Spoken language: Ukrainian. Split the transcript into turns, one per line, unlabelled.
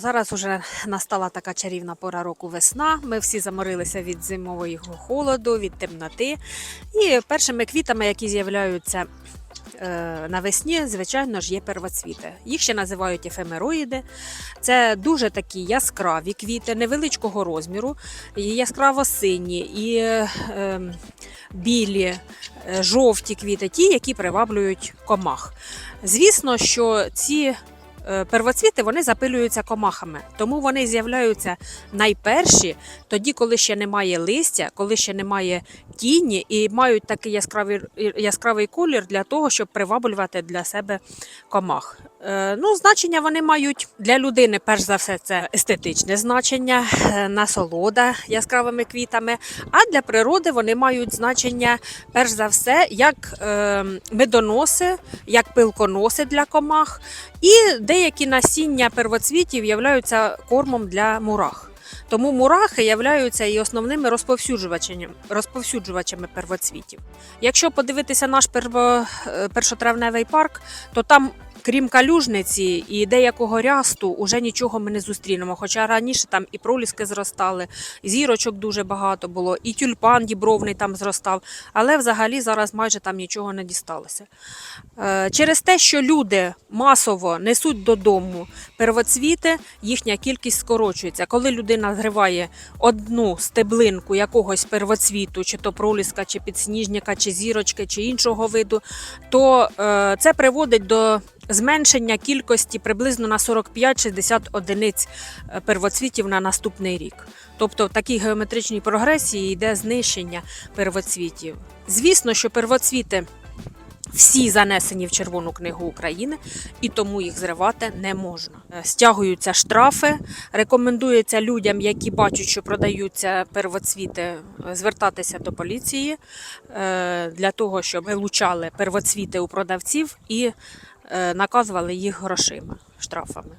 Зараз уже настала така чарівна пора року весна. Ми всі заморилися від зимового холоду, від темноти. І першими квітами, які з'являються е, навесні, звичайно ж, є первоцвіти. Їх ще називають ефемероїди. Це дуже такі яскраві квіти, невеличкого розміру, яскраво-сині, і е, ем, білі, е, жовті квіти, ті, які приваблюють комах. Звісно, що ці первоцвіти вони запилюються комахами, тому вони з'являються найперші тоді, коли ще немає листя, коли ще немає тіні, і мають такий яскравий, яскравий колір для того, щоб приваблювати для себе комах. Е, Ну, значення вони мають для людини, перш за все, це естетичне значення, е, насолода яскравими квітами. А для природи вони мають значення, перш за все, як е, медоноси, як пилконоси для комах, і деякі насіння первоцвітів являються кормом для мурах. Тому мурахи являються і основними розповсюджувачами, розповсюджувачами первоцвітів. Якщо подивитися наш перво, е, першотравневий парк, то там. Крім калюжниці і деякого рясту, уже нічого ми не зустрінемо. Хоча раніше там і проліски зростали, зірочок дуже багато було, і тюльпан дібровний там зростав, але взагалі зараз майже там нічого не дісталося. Е, Через те, що люди масово несуть додому первоцвіти, їхня кількість скорочується. Коли людина зриває одну стеблинку якогось первоцвіту, чи то проліска, чи підсніжника, чи зірочки, чи іншого виду, то е, це приводить до зменшення кількості приблизно на 45-60 одиниць е, первоцвітів на наступний рік. Тобто в такій геометричній прогресії йде знищення первоцвітів. Звісно, що первоцвіти всі занесені в Червону книгу України, і тому їх зривати не можна. Е, Стягуються штрафи. Рекомендується людям, які бачать, що продаються первоцвіти, е, звертатися до поліції для того, щоб вилучали первоцвіти у продавців і наказували їх грошима, штрафами.